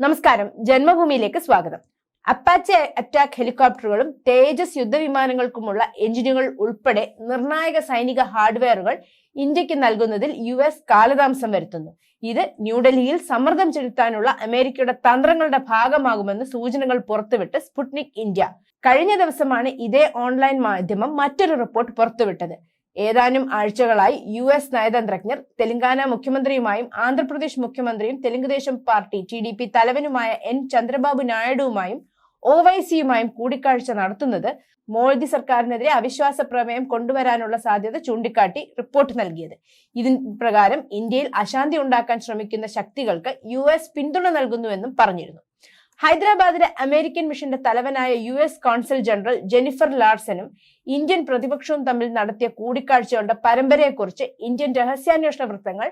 നമസ്കാരം. ജന്മഭൂമിയിലേക്ക് സ്വാഗതം. Apache attack ഹെലികോപ്റ്ററുകളും തേജസ് യുദ്ധവിമാനങ്ങൾക്കുമുള്ള എഞ്ചിനുകൾ ഉൾപ്പെടെ നിർണായക സൈനിക ഹാർഡ്വെയറുകൾ ഇന്ത്യയ്ക്ക് നൽകുന്നതിൽ യു എസ് കാലതാമസം വരുത്തുന്നു. ഇത് ന്യൂഡൽഹിയിൽ സമ്മർദ്ദം ചെലുത്താനുള്ള അമേരിക്കയുടെ തന്ത്രങ്ങളുടെ ഭാഗമാകുമെന്ന് സൂചനകൾ പുറത്തുവിട്ട് സ്പുട്നിക് ഇന്ത്യ. കഴിഞ്ഞ ദിവസമാണ് ഇതേ ഓൺലൈൻ മാധ്യമം മറ്റൊരു റിപ്പോർട്ട് പുറത്തുവിട്ടത്. ഏതാനും ആഴ്ചകളായി യു എസ് നയതന്ത്രജ്ഞർ തെലങ്കാന മുഖ്യമന്ത്രിയുമായും ആന്ധ്രാപ്രദേശ് മുഖ്യമന്ത്രിയും Telugu Desam party T D P തലവനുമായ എൻ ചന്ദ്രബാബു നായിഡുവുമായും ഒ വൈ സിയുമായും കൂടിക്കാഴ്ച നടത്തുന്നത് മോദി സർക്കാരിനെതിരെ അവിശ്വാസ പ്രമേയം കൊണ്ടുവരാനുള്ള സാധ്യത ചൂണ്ടിക്കാട്ടി റിപ്പോർട്ട് നൽകിയത്. ഇതിൻ പ്രകാരം ഇന്ത്യയിൽ അശാന്തി ഉണ്ടാക്കാൻ ശ്രമിക്കുന്ന ശക്തികൾക്ക് യു പിന്തുണ നൽകുന്നുവെന്നും പറഞ്ഞിരുന്നു. ഹൈദരാബാദിലെ അമേരിക്കൻ മിഷന്റെ തലവനായ U S consul general Jennifer ലാർസനും Indian പ്രതിപക്ഷവും തമ്മിൽ നടത്തിയ കൂടിക്കാഴ്ചകളുടെ പരമ്പരയെക്കുറിച്ച് ഇന്ത്യൻ രഹസ്യാന്വേഷണ വൃത്തങ്ങൾ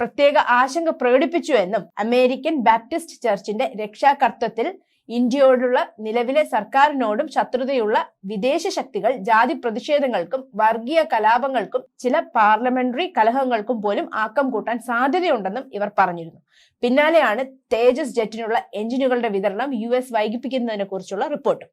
പ്രത്യേക ആശങ്ക പ്രകടിപ്പിച്ചു എന്നും അമേരിക്കൻ ബാപ്റ്റിസ്റ്റ് ചർച്ചിന്റെ രക്ഷാകർത്തത്തിൽ ഇന്ത്യയോടുള്ള നിലവിലെ സർക്കാരിനോടും ശത്രുതയുള്ള വിദേശ ശക്തികൾ ജാതി പ്രതിഷേധങ്ങൾക്കും വർഗീയ കലാപങ്ങൾക്കും ചില പാർലമെന്ററി കലഹങ്ങൾക്കും പോലും ആക്കം കൂട്ടാൻ സാധ്യതയുണ്ടെന്നും ഇവർ പറഞ്ഞിരുന്നു. പിന്നാലെയാണ് തേജസ് ജെറ്റിനുള്ള എഞ്ചിനുകളുടെ വിതരണം യു എസ് വൈകിപ്പിക്കുന്നതിനെ കുറിച്ചുള്ള റിപ്പോർട്ട്.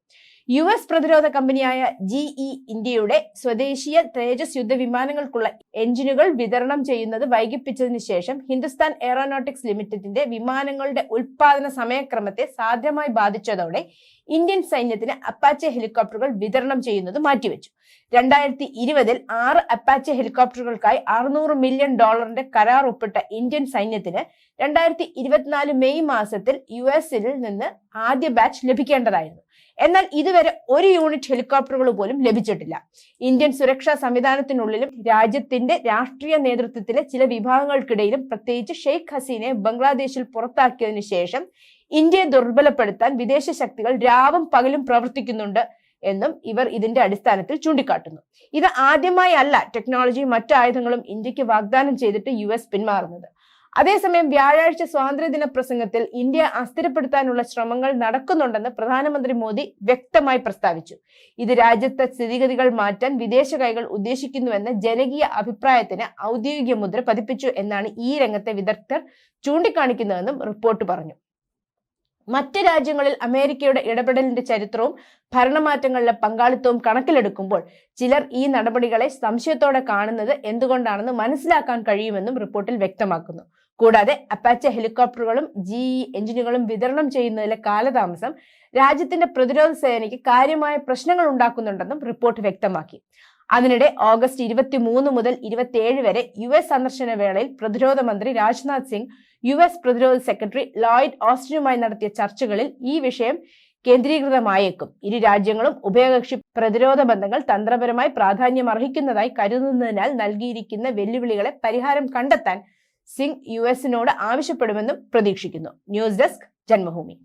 യു എസ് പ്രതിരോധ കമ്പനിയായ ജിഇ ഇന്ത്യയുടെ സ്വദേശീയ തേജസ് യുദ്ധവിമാനങ്ങൾക്കുള്ള എഞ്ചിനുകൾ വിതരണം ചെയ്യുന്നത് വൈകിപ്പിച്ചതിന് ശേഷം ഹിന്ദുസ്ഥാൻ എയറോനോട്ടിക്സ് ലിമിറ്റഡിന്റെ വിമാനങ്ങളുടെ ഉൽപാദന സമയക്രമത്തെ സാധ്യമായി ബാധിച്ചതോടെ ഇന്ത്യൻ സൈന്യത്തിന് അപ്പാച്ചെ ഹെലികോപ്റ്ററുകൾ വിതരണം ചെയ്യുന്നത് മാറ്റിവെച്ചു. രണ്ടായിരത്തി ഇരുപതിൽ ആറ് അപ്പാച്ച ഹെലികോപ്റ്ററുകൾക്കായി അറുന്നൂറ് മില്യൺ ഡോളറിന്റെ കരാർ ഒപ്പിട്ട ഇന്ത്യൻ സൈന്യത്തിന് രണ്ടായിരത്തി ഇരുപത്തിനാല് മെയ് മാസത്തിൽ യു എസിൽ നിന്ന് ആദ്യ ബാച്ച് ലഭിക്കേണ്ടതായിരുന്നു. എന്നാൽ ഇതുവരെ ഒരു യൂണിറ്റ് ഹെലികോപ്റ്ററുകൾ പോലും ലഭിച്ചിട്ടില്ല. ഇന്ത്യൻ സുരക്ഷാ സംവിധാനത്തിനുള്ളിലും രാജ്യത്തിന്റെ രാഷ്ട്രീയ നേതൃത്വത്തിലെ ചില വിഭാഗങ്ങൾക്കിടയിലും പ്രത്യേകിച്ച് ഷെയ്ഖ് ഹസീനെ ബംഗ്ലാദേശിൽ പുറത്താക്കിയതിനു ശേഷം ഇന്ത്യയെ ദുർബലപ്പെടുത്താൻ വിദേശ ശക്തികൾ രാവും പകലും പ്രവർത്തിക്കുന്നുണ്ട് എന്നും ഇവർ ഇതിന്റെ അടിസ്ഥാനത്തിൽ ചൂണ്ടിക്കാട്ടുന്നു. ഇത് ആദ്യമായി അല്ല ടെക്നോളജിയും മറ്റു ആയുധങ്ങളും ഇന്ത്യയ്ക്ക് വാഗ്ദാനം ചെയ്തിട്ട് യു എസ് പിന്മാറുന്നത്. അതേസമയം വ്യാഴാഴ്ച സ്വാതന്ത്ര്യദിന പ്രസംഗത്തിൽ ഇന്ത്യ അസ്ഥിരപ്പെടുത്താനുള്ള ശ്രമങ്ങൾ നടക്കുന്നുണ്ടെന്ന് പ്രധാനമന്ത്രി മോദി വ്യക്തമായി പ്രസ്താവിച്ചു. ഇത് രാജ്യത്തെ സ്ഥിതിഗതികൾ മാറ്റാൻ വിദേശ കൈകൾ ഉദ്ദേശിക്കുന്നുവെന്ന ജനകീയ അഭിപ്രായത്തിന് ഔദ്യോഗിക മുദ്ര പതിപ്പിച്ചു എന്നാണ് ഈ രംഗത്തെ വിദഗ്ധർ ചൂണ്ടിക്കാണിക്കുന്നതെന്നും റിപ്പോർട്ട് പറഞ്ഞു. മറ്റ് രാജ്യങ്ങളിൽ അമേരിക്കയുടെ ഇടപെടലിന്റെ ചരിത്രവും ഭരണമാറ്റങ്ങളിലെ പങ്കാളിത്തവും കണക്കിലെടുക്കുമ്പോൾ ചിലർ ഈ നടപടികളെ സംശയത്തോടെ കാണുന്നത് എന്തുകൊണ്ടാണെന്ന് മനസ്സിലാക്കാൻ കഴിയുമെന്നും റിപ്പോർട്ടിൽ വ്യക്തമാക്കുന്നു. കൂടാതെ അപ്പാച്ച ഹെലികോപ്റ്ററുകളും ജി എഞ്ചിനുകളും വിതരണം ചെയ്യുന്നതിലെ കാലതാമസം രാജ്യത്തിന്റെ പ്രതിരോധ സേനയ്ക്ക് കാര്യമായ പ്രശ്നങ്ങൾ ഉണ്ടാക്കുന്നുണ്ടെന്നും റിപ്പോർട്ട് വ്യക്തമാക്കി. അതിനിടെ ഓഗസ്റ്റ് ഇരുപത്തി മൂന്ന് മുതൽ ഇരുപത്തിയേഴ് വരെ യു എസ് സന്ദർശന വേളയിൽ പ്രതിരോധ മന്ത്രി രാജ്നാഥ് സിംഗ് യു എസ് പ്രതിരോധ സെക്രട്ടറി ലോയിഡ് ഓസ്റ്റിനുമായി നടത്തിയ ചർച്ചകളിൽ ഈ വിഷയം കേന്ദ്രീകൃതമായേക്കും. ഇരു രാജ്യങ്ങളും ഉഭയകക്ഷി പ്രതിരോധ ബന്ധങ്ങൾ തന്ത്രപരമായി പ്രാധാന്യം അർഹിക്കുന്നതായി കരുതുന്നതിനാൽ നൽകിയിരിക്കുന്ന വെല്ലുവിളികളെ പരിഹാരം കണ്ടെത്താൻ സിംഗ് യു എസിനോട് ആവശ്യപ്പെടുമെന്നും പ്രതീക്ഷിക്കുന്നു. News desk Janmabhumi.